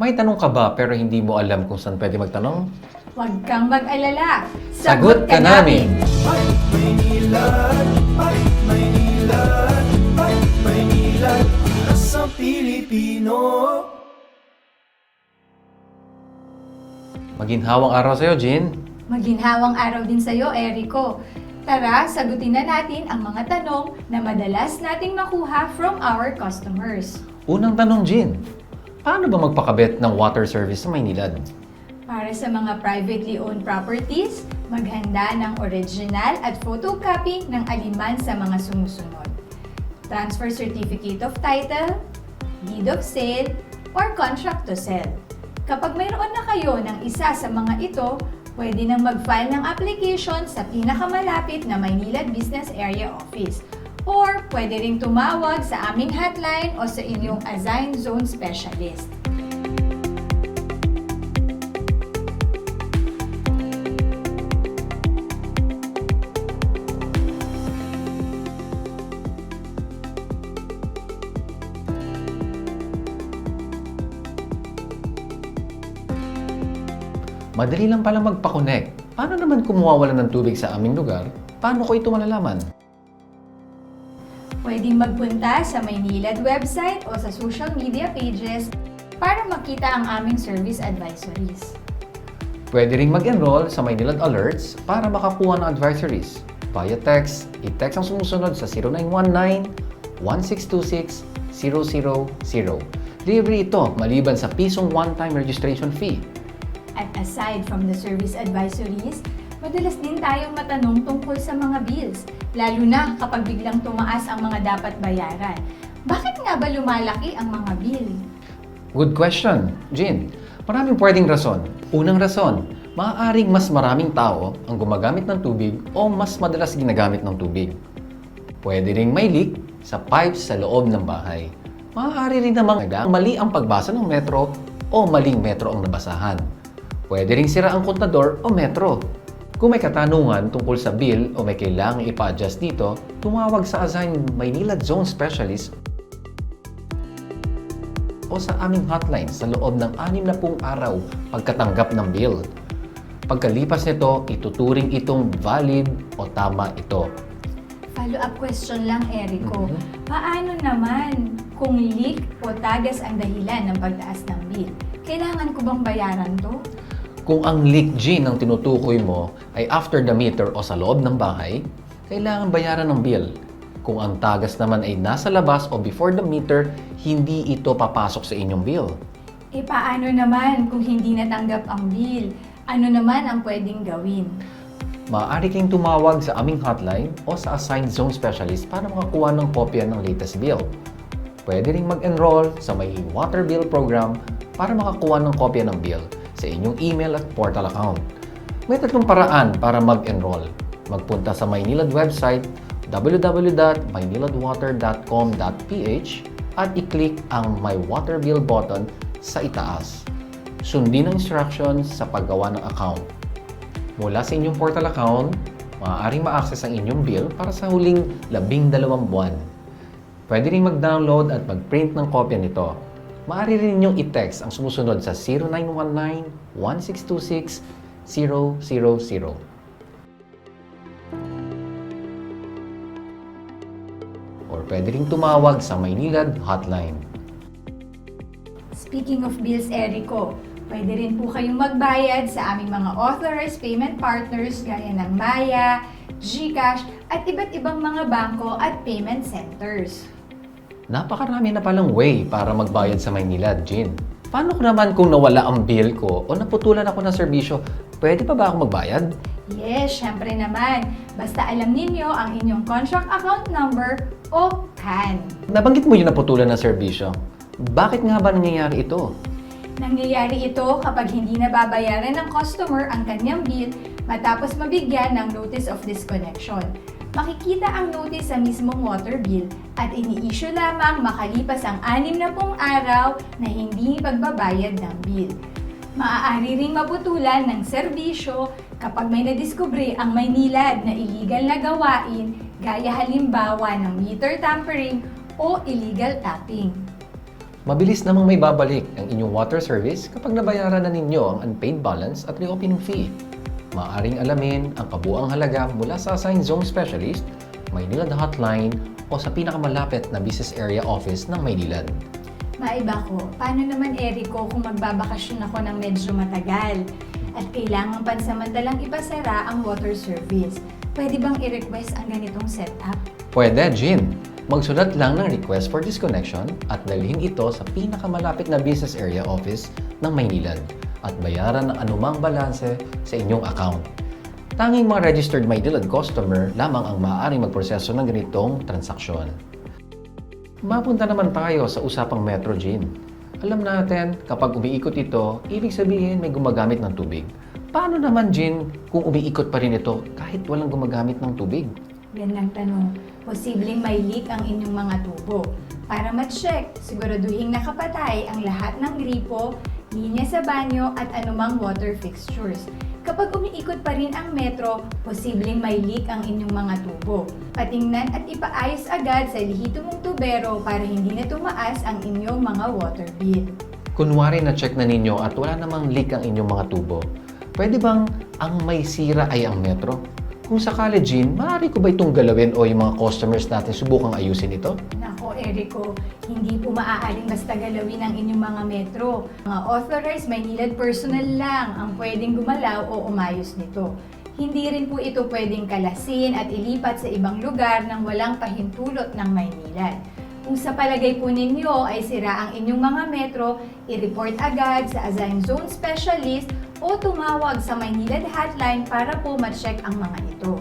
May tanong ka ba pero hindi mo alam kung saan pwede magtanong? Huwag kang mag-alala. Sagot ka namin! Pilipino. Maginhawang araw sa'yo, Jin. Maginhawang araw din sa'yo, Erico. Tara, sagutin na natin ang mga tanong na madalas nating makuha from our customers. Unang tanong, Jin. Paano ba magpakabit ng water service sa Maynilad? Para sa mga privately owned properties, maghanda ng original at photocopy ng aliman sa mga sumusunod. Transfer Certificate of Title, Deed of Sale, or Contract to Sell. Kapag mayroon na kayo ng isa sa mga ito, pwede nang mag-file ng application sa pinakamalapit na Maynilad Business Area Office or pwede ring tumawag sa aming hotline o sa inyong assigned zone specialist. Madali lang palang magpa-connect. Paano naman kung mawawala ng tubig sa aming lugar? Paano ko ito malalaman? Pwedeng magpunta sa Maynilad website o sa social media pages para makita ang aming service advisories. Pwede ring mag-enroll sa Maynilad Alerts para makakuha ng advisories. Via text, i-text ang sumusunod sa 0919-1626-000. Libre ito maliban sa pisong one-time registration fee. At aside from the service advisories, madalas din tayong matanong tungkol sa mga bills, lalo na kapag biglang tumaas ang mga dapat bayaran. Bakit nga ba lumalaki ang mga bill? Good question, Jin. Maraming pwedeng rason. Unang rason, maaaring mas maraming tao ang gumagamit ng tubig o mas madalas ginagamit ng tubig. Pwede ring may leak sa pipes sa loob ng bahay. Maaari rin namang mali ang pagbasa ng metro o maling metro ang nabasahan. Pwede ring sira ang kontador o metro. Kung may katanungan tungkol sa bill o may kailangang ipa-adjust dito, tumawag sa assigned Maynila Zone Specialist o sa aming hotline sa loob ng 60 araw pagkatanggap ng bill. Pagkalipas nito, ituturing itong valid o tama ito. Follow-up question lang, Erico. Mhm. Paano naman kung leak o tagas ang dahilan ng pagtaas ng bill? Kailangan ko bang bayaran to? Kung ang leak gene ang tinutukoy mo ay after the meter o sa loob ng bahay, kailangan bayaran ng bill. Kung ang tagas naman ay nasa labas o before the meter, hindi ito papasok sa inyong bill. E paano naman kung hindi natanggap ang bill? Ano naman ang pwedeng gawin? Maaari kayong tumawag sa aming hotline o sa assigned zone specialist para makakuha ng kopya ng latest bill. Pwede ring mag-enroll sa may water bill program para makakuha ng kopya ng bill sa inyong email at portal account. May tatlong paraan para mag-enroll. Magpunta sa Maynilad website www.mayniladwater.com.ph at i-click ang My Water Bill button sa itaas. Sundin ang instructions sa paggawa ng account. Mula sa inyong portal account, maaaring ma-access ang inyong bill para sa huling labing dalawang buwan. Pwede rin mag-download at mag-print ng kopya nito. Maaari rin i-text ang sumusunod sa 0919-1626-000. Or pwede rin tumawag sa Maynilad Hotline. Speaking of bills, Erico, pwede rin po kayong magbayad sa aming mga authorized payment partners gaya ng Maya, GCash, at iba't ibang mga bangko at payment centers. Napakarami na palang way para magbayad sa Maynilad, Jin. Paano ko naman kung nawala ang bill ko o naputulan ako ng serbisyo, pwede pa ba ako magbayad? Yes, syempre naman. Basta alam ninyo ang inyong contract account number o CAN. Nabanggit mo yung naputulan ng serbisyo. Bakit nga ba nangyayari ito? Nangyayari ito kapag hindi nababayaran ng customer ang kanyang bill matapos mabigyan ng notice of disconnection. Makikita ang notice sa mismong water bill at ini-issue lamang makalipas ang 60 araw na hindi pagbabayad ng bill. Maaari ring maputulan ng serbisyo kapag may nadiskubre ang Maynilad na illegal na gawain gaya halimbawa ng meter tampering o illegal tapping. Mabilis namang may babalik ang inyong water service kapag nabayaran na ninyo ang unpaid balance at reopening fee. Maaring alamin ang kabuang halaga mula sa assigned zone specialist, Maynilad Hotline o sa pinakamalapit na business area office ng Maynilad. Maiba ko, paano naman Eriko kung magbabakasyon ako ng medyo matagal at kailangan pansamantalang ipasara ang water service? Pwede bang i-request ang ganitong setup? Pwede, Jean. Magsulat lang ng request for disconnection at dalhin ito sa pinakamalapit na business area office ng Maynilad at bayaran ng anumang balanse sa inyong account. Tanging mga registered Maynilad customer lamang ang maaaring magproseso ng ganitong transaksyon. Mapunta naman tayo sa usapang Metro, Jean. Alam natin, kapag umiikot ito, ibig sabihin may gumagamit ng tubig. Paano naman, Jean, kung umiikot pa rin ito kahit walang gumagamit ng tubig? Gandang tanong. Posibleng may leak ang inyong mga tubo. Para ma-check, siguraduhin nakapatay ang lahat ng gripo, linya sa banyo at anumang water fixtures. Kapag umiikot pa rin ang metro, posibleng may leak ang inyong mga tubo. Patingnan at ipaayos agad sa lihito mong tubero para hindi na tumaas ang inyong mga water bill. Kunwari na check na ninyo at wala namang leak ang inyong mga tubo, pwede bang ang may sira ay ang metro? Kung sakali, Jean, maaari ko ba itong galawin o yung mga customers natin subukang ayusin ito? Nako, Eriko, hindi po maaaring basta galawin ang inyong mga metro. Mga authorized Maynilad personnel lang ang pwedeng gumalaw o umayos nito. Hindi rin po ito pwedeng kalasin at ilipat sa ibang lugar nang walang pahintulot ng Maynilad. Kung sa palagay po ninyo ay sira ang inyong mga metro, i-report agad sa Assigned Zone Specialist o tumawag sa Maynilad Hotline para po ma-check ang mga ito.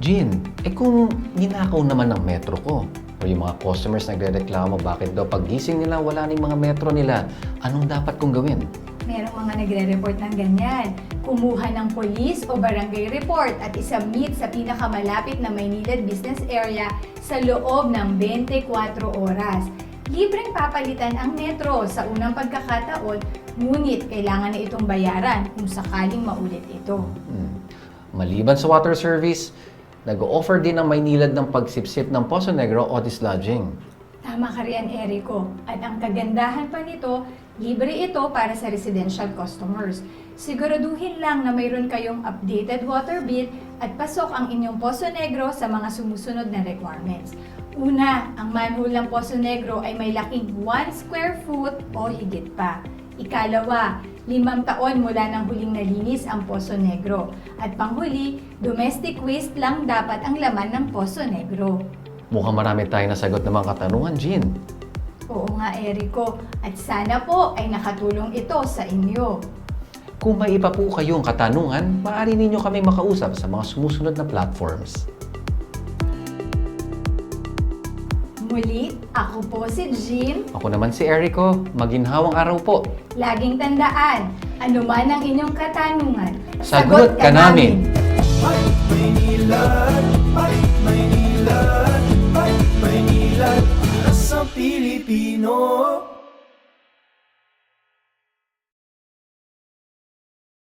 Jean, eh kung ninakaw naman ng metro ko, o yung mga customers nagre-reklamo bakit daw paggising nila wala na yung mga metro nila, anong dapat kong gawin? Merong mga nagre-report ng ganyan. Kumuha ng polis o barangay report at isubmit sa pinakamalapit na Maynilad Business Area sa loob ng 24 oras. Libreng papalitan ang metro sa unang pagkakataon, ngunit kailangan na itong bayaran kung sakaling maulit ito. Hmm. Maliban sa water service, nag-offer din ang Maynilad ng pagsipsip ng Poso Negro o dislodging. Tama ka riyan, Eriko. At ang kagandahan pa nito, libre ito para sa residential customers. Siguraduhin lang na mayroon kayong updated water bill at pasok ang inyong Poso Negro sa mga sumusunod na requirements. Una, ang manhole ng Poso Negro ay may laking 1 square foot o higit pa. Ikalawa, limang taon mula nang huling nalinis ang Poso Negro. At panghuli, domestic waste lang dapat ang laman ng Poso Negro. Mukhang marami tayong nasagot ng mga katanungan, Jean. Oo nga, Eriko. At sana po ay nakatulong ito sa inyo. Kung may iba po kayong katanungan, maaari ninyo kami makausap sa mga sumusunod na platforms. Muli, ako po si Jean. Ako naman si Erico. Maginhawang araw po. Laging tandaan, anuman ang inyong katanungan, Sagot ka namin. Balik Maynila, balik Maynila, balik Maynila, sa Pilipino.